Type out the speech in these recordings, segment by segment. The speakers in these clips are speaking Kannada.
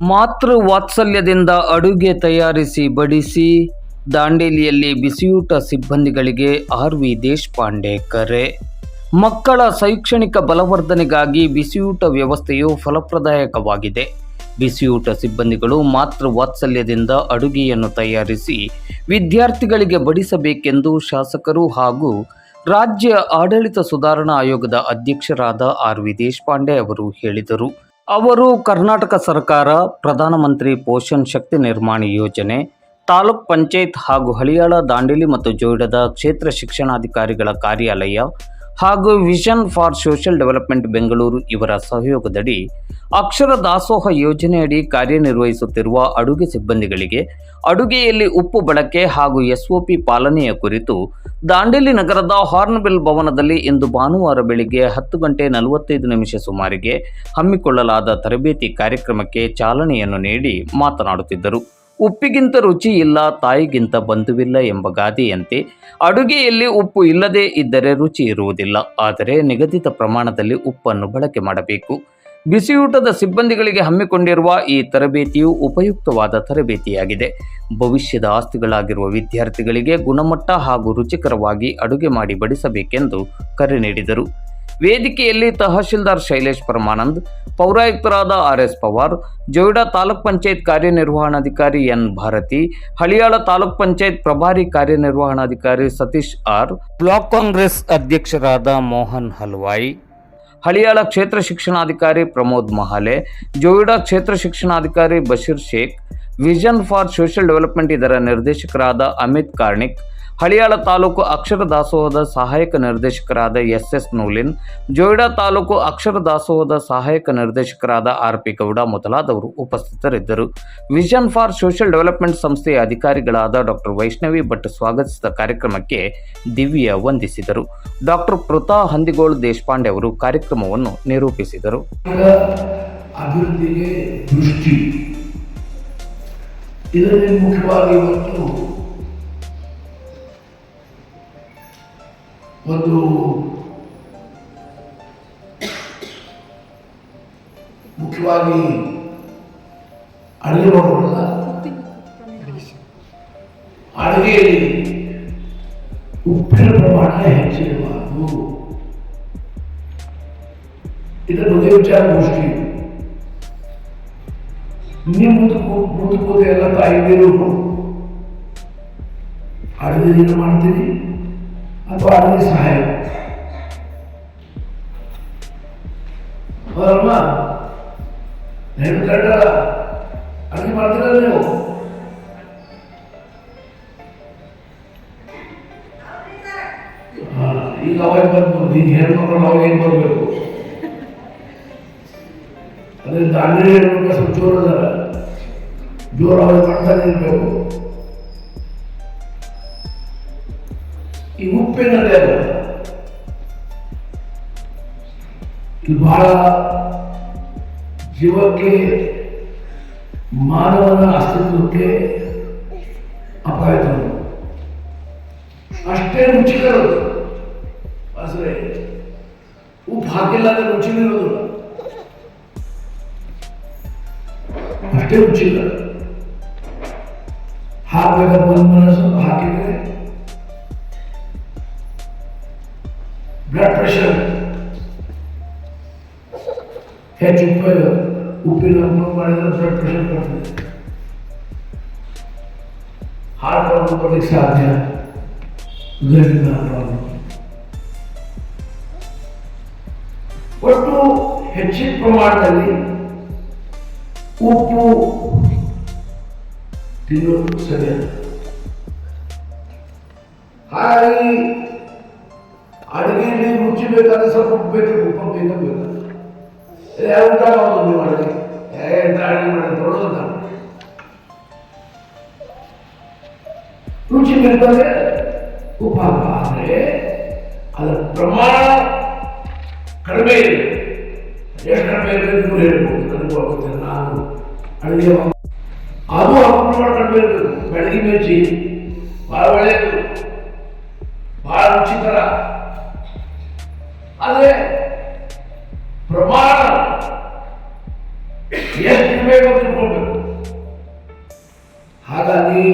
ಮಾತೃ ವಾತ್ಸಲ್ಯದಿಂದ ಅಡುಗೆ ತಯಾರಿಸಿ ಬಡಿಸಿ ದಾಂಡೇಲಿಯಲ್ಲಿ ಬಿಸಿಯೂಟ ಸಿಬ್ಬಂದಿಗಳಿಗೆ ಆರ್ ವಿ ದೇಶಪಾಂಡೆ ಕರೆ. ಮಕ್ಕಳ ಶೈಕ್ಷಣಿಕ ಬಲವರ್ಧನೆಗಾಗಿ ಬಿಸಿಯೂಟ ವ್ಯವಸ್ಥೆಯು ಫಲಪ್ರದಾಯಕವಾಗಿದೆ. ಬಿಸಿಯೂಟ ಸಿಬ್ಬಂದಿಗಳು ಮಾತೃ ವಾತ್ಸಲ್ಯದಿಂದ ಅಡುಗೆಯನ್ನು ತಯಾರಿಸಿ ವಿದ್ಯಾರ್ಥಿಗಳಿಗೆ ಬಡಿಸಬೇಕೆಂದು ಶಾಸಕರು ಹಾಗೂ ರಾಜ್ಯ ಆಡಳಿತ ಸುಧಾರಣಾ ಆಯೋಗದ ಅಧ್ಯಕ್ಷರಾದ ಆರ್ ವಿ ದೇಶಪಾಂಡೆ ಅವರು ಹೇಳಿದರು. ಅವರು ಕರ್ನಾಟಕ ಸರ್ಕಾರ ಪ್ರಧಾನಮಂತ್ರಿ ಪೋಷಣ್ ಶಕ್ತಿ ನಿರ್ಮಾಣ ಯೋಜನೆ, ತಾಲೂಕ್ ಪಂಚಾಯತ್ ಹಾಗೂ ಹಳಿಯಾಳ ದಾಂಡೇಲಿ ಮತ್ತು ಜೋಯಿಡದ ಕ್ಷೇತ್ರ ಶಿಕ್ಷಣಾಧಿಕಾರಿಗಳ ಕಾರ್ಯಾಲಯ ಹಾಗೂ vision for social development Bengaluru ಇವರ ಸಹಯೋಗದಡಿ ಅಕ್ಷರ ದಾಸೋಹ ಯೋಜನೆಯಡಿ ಕಾರ್ಯನಿರ್ವಹಿಸುತ್ತಿರುವ ಅಡುಗೆ ಸಿಬ್ಬಂದಿಗಳಿಗೆ ಅಡುಗೆಯಲ್ಲಿ ಉಪ್ಪು ಬಳಕೆ ಹಾಗೂ ಎಸ್ಒಪಿ ಪಾಲನೆಯ ಕುರಿತು ದಾಂಡೇಲಿ ನಗರದ ಹಾರ್ನ್ಬಿಲ್ ಭವನದಲ್ಲಿ ಇಂದು ಭಾನುವಾರ ಬೆಳಿಗ್ಗೆ ಹತ್ತು ಗಂಟೆ ನಲವತ್ತೈದು ನಿಮಿಷ ಸುಮಾರಿಗೆ ಹಮ್ಮಿಕೊಳ್ಳಲಾದ ತರಬೇತಿ ಕಾರ್ಯಕ್ರಮಕ್ಕೆ ಚಾಲನೆಯನ್ನು ನೀಡಿ ಮಾತನಾಡುತ್ತಿದ್ದರು. ಉಪ್ಪಿಗಿಂತ ರುಚಿ ಇಲ್ಲ, ತಾಯಿಗಿಂತ ಬಂಧುವಿಲ್ಲ ಎಂಬ ಗಾದೆಯಂತೆ ಅಡುಗೆಯಲ್ಲಿ ಉಪ್ಪು ಇಲ್ಲದೇ ಇದ್ದರೆ ರುಚಿ ಇರುವುದಿಲ್ಲ. ಆದರೆ ನಿಗದಿತ ಪ್ರಮಾಣದಲ್ಲಿ ಉಪ್ಪನ್ನು ಬಳಕೆ ಮಾಡಬೇಕು. ಬಿಸಿಯೂಟದ ಸಿಬ್ಬಂದಿಗಳಿಗೆ ಹಮ್ಮಿಕೊಂಡಿರುವ ಈ ತರಬೇತಿಯು ಉಪಯುಕ್ತವಾದ ತರಬೇತಿಯಾಗಿದೆ. ಭವಿಷ್ಯದ ಆಸ್ತಿಗಳಾಗಿರುವ ವಿದ್ಯಾರ್ಥಿಗಳಿಗೆ ಗುಣಮಟ್ಟ ಹಾಗೂ ರುಚಿಕರವಾಗಿ ಅಡುಗೆ ಮಾಡಿ ಬಡಿಸಬೇಕೆಂದು ಕರೆ ನೀಡಿದರು. ವೇದಿಕೆಯಲ್ಲಿ ತಹಶೀಲ್ದಾರ್ ಶೈಲೇಶ್ ಪರಮಾನಂದ್ ಪೌರಾಯುಕ್ತರಾದ ಆರ್ ಎಸ್ ಪವಾರ್ ಜೋಯಿಡಾ ತಾಲೂಕ್ ಪಂಚಾಯತ್ ಕಾರ್ಯನಿರ್ವಹಣಾಧಿಕಾರಿ ಎನ್. ಭಾರತಿ ಹಳಿಯಾಳ ತಾಲೂಕ್ ಪಂಚಾಯತ್ ಪ್ರಭಾರಿ ಕಾರ್ಯನಿರ್ವಹಣಾಧಿಕಾರಿ ಸತೀಶ್ ಆರ್ ಬ್ಲಾಕ್ ಕಾಂಗ್ರೆಸ್ ಅಧ್ಯಕ್ಷರಾದ ಮೋಹನ್ ಹಲ್ವಾಯಿ ಹಳಿಯಾಳ ಕ್ಷೇತ್ರ ಶಿಕ್ಷಣಾಧಿಕಾರಿ ಪ್ರಮೋದ್ ಮಹಾಲೆ ಜೋಯಿಡಾ ಕ್ಷೇತ್ರ ಶಿಕ್ಷಣಾಧಿಕಾರಿ Basheer Sheikh vision for social development ಇದರ ನಿರ್ದೇಶಕರಾದ ಅಮಿತ್ ಕಾರ್ಣಿಕ್ ಹಳಿಯಾಳ ತಾಲೂಕು ಅಕ್ಷರ ದಾಸೋಹದ ಸಹಾಯಕ ನಿರ್ದೇಶಕರಾದ ಎಸ್ ಎಸ್ ನೂಲಿನ್, ಜೋಯಿಡಾ ತಾಲೂಕು ಅಕ್ಷರ ದಾಸೋಹದ ಸಹಾಯಕ ನಿರ್ದೇಶಕರಾದ ಆರ್ ಪಿ ಗೌಡ ಮೊದಲಾದವರು ಉಪಸ್ಥಿತರಿದ್ದರು. ವಿಷನ್ ಫಾರ್ ಸೋಷಿಯಲ್ ಡೆವಲಪ್ಮೆಂಟ್ ಸಂಸ್ಥೆಯ ಅಧಿಕಾರಿಗಳಾದ ಡಾಕ್ಟರ್ ವೈಷ್ಣವಿ ಭಟ್ ಸ್ವಾಗತಿಸಿದ ಕಾರ್ಯಕ್ರಮಕ್ಕೆ ದಿವ್ಯ ವಂದಿಸಿದರು. ಡಾಕ್ಟರ್ ಪ್ರತಾ ಹಂದಿಗೋಳ್ ದೇಶಪಾಂಡೆ ಅವರು ಕಾರ್ಯಕ್ರಮವನ್ನು ನಿರೂಪಿಸಿದರು. ಅಭಿವೃದ್ಧಿಗೆ ದೃಷ್ಟಿ. ಇದರಲ್ಲಿ ಮುಖ್ಯವಾಗಿ ಇವತ್ತು ಒಂದು ಮುಖ್ಯವಾಗಿ ಅಡುಗೆ ಮಾಡೋರಲ್ಲ ಅಡುಗೆಯಲ್ಲಿ ಉಪ್ಪಿನ ಪ್ರಮಾಣ ಬಗ್ಗೆ ವಿಚಾರ ಗೋಷ್ಠಿ ನೀವು ಮುಂದಕ್ಕೆ ಮುಂದಕ್ಕೆ ಹೋದ ಎಲ್ಲ ತಾಯಿಯರು ಅಡುಗೆ ಏನು ಮಾಡ್ತೀರಿ? ಅಥವಾ ಅಡುಗೆ ಸಹಾಯ. ಹೆಣ್ಣು ಗಂಡ ಅಡುಗೆ ಮಾಡ್ತೀರಲ್ಲ ನೀವು? ಹಾ, ಈಗ ಅವಾಗ ಬಂದು ನೀನು ಹೆಣ್ಮಕ್ಳು ಅವಾಗ ಏನು ಬರಬೇಕು? ಅದರಿಂದ ದಾಂಡೇಲಿ ಹೇಳ್ಬೇಕು ಸ್ವಲ್ಪ ಜೋರು ಜೋರು ಅವ್ರು ಮಾಡ್ತಾನೆ ಇರಬೇಕು. ಈ ಉಪ್ಪಿನದೇ ಅದ ಇದು ಬಹಳ ಜೀವಕ್ಕೆ ಮಾನವನ ಅಸ್ತಿತ್ವಕ್ಕೆ ಅಪಾಯ ತರೋದು ಅಷ್ಟೇ ರುಚಿಕರದು ಅಸರೆ ಉಪ್ಪು ಹಾಕಿಲ್ಲ ಅಂದ್ರೆ ರುಚಿನೇ ಇರೋದಿಲ್ಲ ಅಷ್ಟೇ ರುಚಿಲ್ಲ ಹಾಕಬೇಕಪ್ಪ ಒಂದು ಮನಸ್ಸು ಹಾಕಿದ್ರೆ ಬ್ಲಡ್ ಪ್ರೆಷರ್ ಹೆಚ್ಚು ಉಪ್ಪು ಉಪ್ಪಿನ ಉಪಯೋಗ ಮಾಡಿದ್ರೆ ಬ್ಲಡ್ ಪ್ರೆಷರ್ ಬರ್ತದೆ ಹಾರ್ಟ್ ಪ್ರಾಬ್ಲಮ್ ಬರ್ಲಿಕ್ಕೆ ಸಾಧ್ಯ ಹೃದಯದಿಂದ ಪ್ರಾಬ್ಲಮ್ ಒಟ್ಟು ಹೆಚ್ಚಿನ ಪ್ರಮಾಣದಲ್ಲಿ ಉಪ್ಪು ತಿನ್ನೋದು ಸರಿಯಲ್ಲ ಹಾಗಾಗಿ ಅಡುಗೆಯಲ್ಲಿ ರುಚಿ ಬೇಕಾದ್ರೆ ಸ್ವಲ್ಪ ಉಪ್ಪು ಬೇಕು ಉಪ್ಪು ಬೇಕು ಯಾವ ಊಟ ಮಾಡೋದು ನೀವು ಅಡುಗೆ ಎಂತ ಅಡುಗೆ ಮಾಡಿ ದೊಡ್ಡದು ರುಚಿ ಬೇಕಂದ್ರೆ ಉಪ್ಪು ಹಾಕ ಆದರೆ ಅದರ ಪ್ರಮಾಣ ಕಡಿಮೆ ಇದೆ. ಎಷ್ಟು ಕಡಿಮೆ ಇರಬೇಕು ನೀವು ಹೇಳ್ಬೋದು. ನನಗೂ ನಾನು ಅಡುಗೆ ಅದು ಅಪ್ರಮಾಣ ಕಡಿಮೆ ಇರಬೇಕು. ಬೆಳಗ್ಗೆ ಮೇಚಿ ಭಾಳ ಒಳ್ಳೆಯದು. ಭಾಳ ರುಚಿಕರ. ಆದರೆ ಪ್ರಮಾಣ ಎಷ್ಟು ತಿಳ್ಕೊಳ್ಬೇಕು ಹಾಗಾಗಿ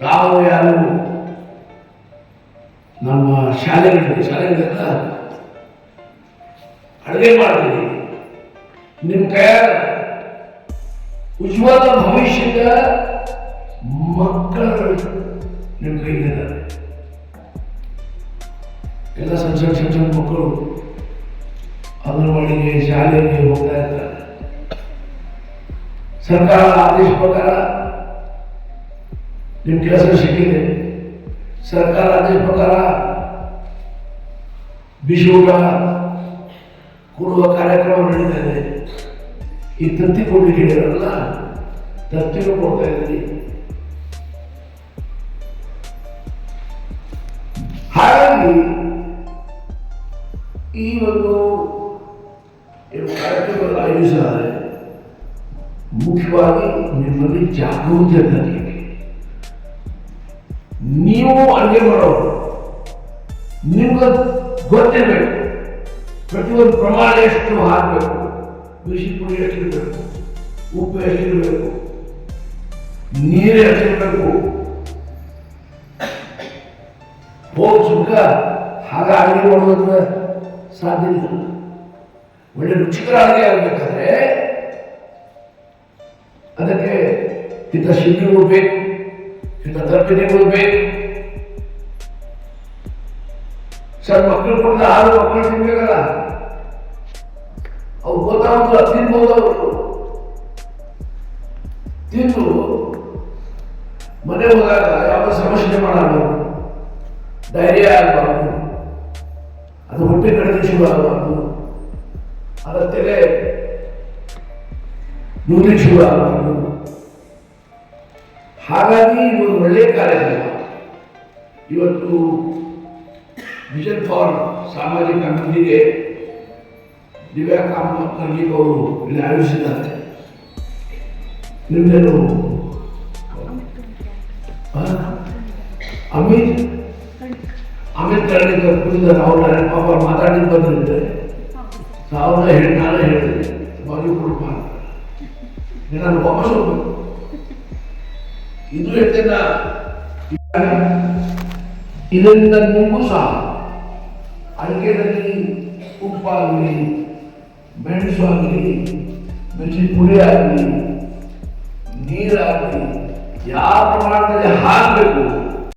ತಾವು ಯಾರು ನಮ್ಮ ಶಾಲೆಗಳಲ್ಲಿ ಶಾಲೆಗಳೆಲ್ಲ ಅಡುಗೆ ಮಾಡ್ತೀವಿ ನಿಮ್ಮ ಕೈ ಉಜ್ವಲ ಭವಿಷ್ಯದ ಮಕ್ಕಳು ನಿಮ್ಮ ಕೈಲಿದ್ದಾರೆ ಎಲ್ಲ ಸಣ್ಣ ಸಣ್ಣ ಸಣ್ಣ ಸಣ್ಣ ಮಕ್ಕಳು ಅಂಗನವಾಡಿಗೆ, ಶಾಲೆಗೆ ಹೋಗ್ತಾ ಇರ್ತಾರೆ. ಸರ್ಕಾರ ಆದೇಶ ಪ್ರಕಾರ ನಿಮ್ಮ ಕೆಲಸ ಸಿಕ್ಕಿದೆ. ಸರ್ಕಾರ ಆದೇಶ ಪ್ರಕಾರ ಬಿಸಿ ಕೊಡುವ ಕಾರ್ಯಕ್ರಮ ನಡೀತಾ ಇದೆ. ಈ ತತ್ತಿ ಕೊಡಲಿಕ್ಕೆ ಹೇಳಿರಲ್ಲ ತತ್ತಿನೂ ಕೊಡ್ತಾ ಇದ್ದೀರಿ. ಈ ಒಂದು ಏನು ಕಾರ್ಯಕ್ರಮಗಳು ಆಯೋಜಿಸಿದ್ದಾರೆ ಮುಖ್ಯವಾಗಿ ನಿಮ್ಮಲ್ಲಿ ಜಾಗೃತಿ ತರಲಿಕ್ಕೆ ನೀವು ಅಡುಗೆ ಮಾಡೋರು ನಿಮ್ಗೆ ಗೊತ್ತಿರಬೇಕು ಪ್ರತಿಯೊಂದು ಪ್ರಮಾಣ ಎಷ್ಟು ಹಾಕಬೇಕು ಬಿಸಿ ಪುಡಿ ಎಷ್ಟಿರಬೇಕು ಉಪ್ಪು ಎಷ್ಟಿರಬೇಕು ನೀರು ಎಷ್ಟಿರಬೇಕು ಹೋಗಿ ಸುಖ ಹಾಗೆ ಅಡುಗೆ ಮಾಡೋದಂದ್ರೆ ಸಾಧ್ಯ ಒಳ್ಳೆ ರುಚಿಕರ ಅಡುಗೆ ಆಗಬೇಕಾದ್ರೆ ಅದಕ್ಕೆ ಇಂಥ ಶಿಲ್ಪಿಗಳು ಬೇಕು ಇಂಥ ತರಬೇತಿಗಳು ಬೇಕು. ಸರ್ ಮಕ್ಕಳು ಕೂಡ ಆರು ಮಕ್ಕಳು ತಿನ್ಬೇಕಲ್ಲ? ಅವ್ರು ಗೊತ್ತಾಗ ತಿನ್ಬೋದು ಅವರು. ತಿಂದು ಮನೆ ಹೋದಾಗ ಯಾವ ಸಮಸ್ಯೆ ಮಾಡಬಾರ್ದು. ಧೈರ್ಯ ಆಗಬಾರ್ದು. ಕಡಿಮೆ ಶುರು ಆಗಬಾರ್ದು ಅದರ ನೂರಿ ಶುರು ಆಗಬಾರ್ದು ಹಾಗಾಗಿ ಇದು ಒಳ್ಳೆಯ ಕಾರ್ಯಕ್ರಮ ಇವತ್ತು ವಿಷನ್ ಫಾರ್ ಸಾಮಾಜಿಕ ಅಭಿವೃದ್ಧಿಗೆ ದಿವ್ಯಾ ಕಾಮರ್ಲಿಕ್ ಅವರು ಇಲ್ಲಿ ಆಯೋಜಿಸಿದ್ದಾರೆ. ನಿಮ್ಮೆಲ್ಲರೂ? ಅಮಿತ್? ಅಮಿತ್ ಕರ್ಣಿಕರ್ ಕೂತಿದ್ದಾರೆ ಅವ್ರ ಪಾಪ ಅವ್ರು ಮಾತಾಡಿದ್ದು ಬಂದಿರುತ್ತೆ ಸಾವಿರದ ಹೇಳಿ ನಾನೇ ಹೇಳಿದೆ ಬಾಗಿ ಕೊಡು ನಾನು ವಾಪಸ್ ಹೋಗ್ಬೇಕು. ಇದು ಹೇಳ್ತೇನ ಇದರಿಂದ ನಿಮಗೂ ಸಹ ಅಡಿಕೆದಲ್ಲಿ ಉಪ್ಪಾಗಲಿ ಮೆಣಸು ಆಗಲಿ, ಮೆಣಸಿನ ಪುಡಿ ಆಗಲಿ ನೀರಾಗಲಿ ಯಾವ ಪ್ರಮಾಣದಲ್ಲಿ ಹಾಕಬೇಕು